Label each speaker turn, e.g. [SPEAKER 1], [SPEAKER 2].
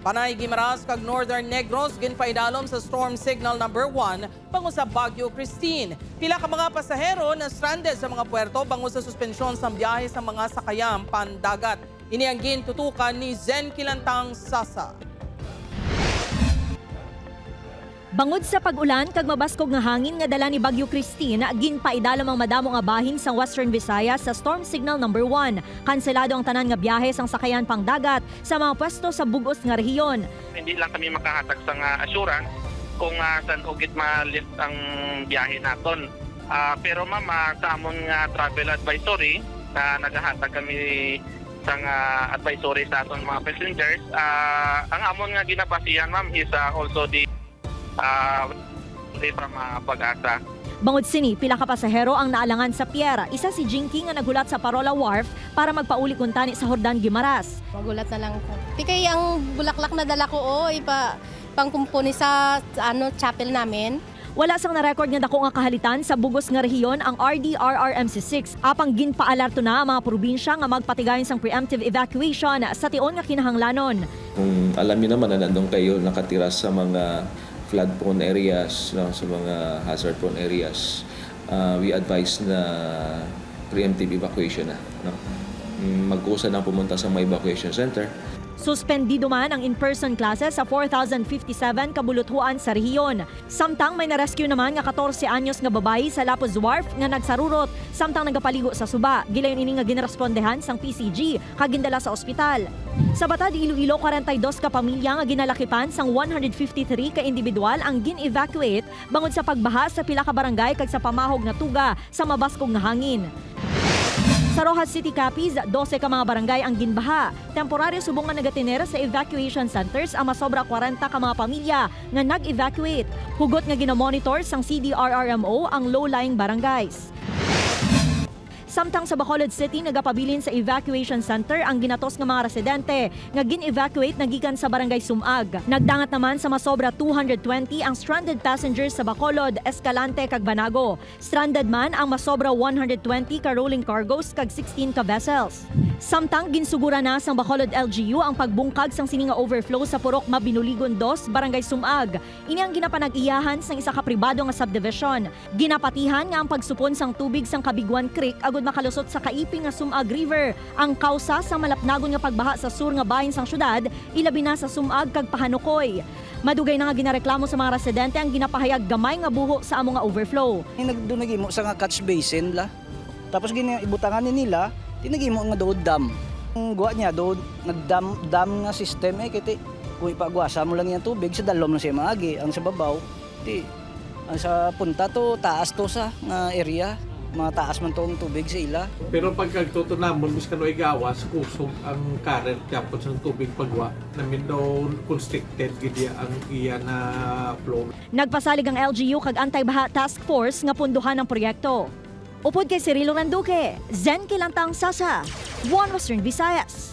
[SPEAKER 1] Panay Gimaras kag Northern Negros ginpaidalom sa storm signal number 1 bango sa Baguio Christine. Pila ka mga pasahero na stranded sa mga puerto bango sa suspensyon sa biyahe sa mga sakayang pandagat. Ini ang gintutukan ni Zen Kilantang Sasa.
[SPEAKER 2] Bangod sa pag-ulan kag mabaskog nga hangin nga dala ni Bagyo Christine, ginpaidalam ang madamo nga bahin sa Western Visayas sa storm signal number 1. Kanselado ang tanan nga biyahe sang sakayan pang dagat sa mga pwesto sa bugos nga rehiyon.
[SPEAKER 3] hindi lang kami makahatag sa nga assurance kung uh, saan ugit ma-lift ang biyahe naton. Ah, pero ma'am, ah, sa amon nga travel advisory na nagahatag kami sa nga advisory sa aton mga passengers, ah, ang amon nga ginapasihan ma'am is ah, also the uh, from ah, pag-asa.
[SPEAKER 2] Bangod sini, pila ka pasahero ang naalangan sa Piera. Isa si Jinky nga nagulat sa Parola Wharf para magpauli kuntani sa Hordan Gimaras.
[SPEAKER 4] Magulat na lang ko. Pikay ang bulaklak na dala ko, oh, ipa pangkumpuni sa ano chapel namin.
[SPEAKER 2] Wala sang na-record nga dako nga kahalitan sa bugos nga rehiyon ang RDRRMC6. Apang ginpaalarto na ang mga probinsya nga magpatigayon sang preemptive evacuation sa tion nga kinahanglanon.
[SPEAKER 5] Kung alam niyo naman na nandun kayo nakatira sa mga flood-prone areas, no, sa mga hazard-prone areas, uh, we advise na preemptive evacuation na. No? Mm, Magkusa na pumunta sa mga evacuation center.
[SPEAKER 2] Suspendido man ang in-person classes sa 4,057 kabuluthuan sa rehiyon. Samtang may na-rescue naman nga 14 anyos nga babayi sa Lapuz Wharf nga nagsarurot samtang nagapaligo sa suba. Gilayon ini nga ginrespondehan sang PCG kagindala sa ospital. Sa Batad, Iloilo, 42 ka pamilya nga ginalakipan sang 153 ka individual ang gin-evacuate bangod sa pagbaha sa pila ka barangay kag sa pamahog nga tuga sa mabaskog nga hangin. Sa Rojas City Capiz, 12 ka mga barangay ang ginbaha. Temporaryo subong nga nagatinera sa evacuation centers ang masobra 40 ka mga pamilya nga nag-evacuate. Hugot nga ginamonitor sang CDRRMO ang low-lying barangays. Samtang sa Bacolod City nagapabilin sa evacuation center ang ginatos nga mga residente nga gin-evacuate na gikan sa barangay Sumag. Nagdangat naman sa masobra 220 ang stranded passengers sa Bacolod, Escalante kag Banago. Stranded man ang masobra 120 ka rolling cargos kag 16 ka vessels. Samtang ginsugura na sang Bacolod LGU ang pagbungkag sang sini nga overflow sa Purok Mabinuligon 2, Barangay Sumag. Ini ang ginapanag-iyahan sang isa ka pribado nga subdivision. Ginapatihan nga ang pagsupon sang tubig sang Kabiguan Creek agud makalusot sa kaiping nga Sumag River. Ang kausa sa malapnagon nga pagbaha sa sur nga bahin sang syudad, ilabi na sa Sumag kag Pahanukoy. Madugay na nga ginareklamo sa mga residente ang ginapahayag gamay nga buho sa amo nga overflow.
[SPEAKER 6] nagdunagimo sa nga catch basin la. Tapos gini ibutangan ni nila, tinagimo nga dood dam. Ang guwa niya dood nagdam dam nga system eh kiti kung ipagwasa mo lang yung tubig sa dalom na siya maagi ang sa babaw ti ang sa punta to taas to sa nga area mataas man to ang tubig sa ila
[SPEAKER 7] Pero pag kagtutunamon, mis kano igawas, kusog ang current tapos ang tubig pagwa, namin daw constricted gidi ang iya na flow.
[SPEAKER 2] Nagpasalig ang LGU kag Anti-Baha Task Force nga punduhan ang proyekto. Upod kay Cirilo Randuque, Zen Kilantang Sasa, One Western Visayas.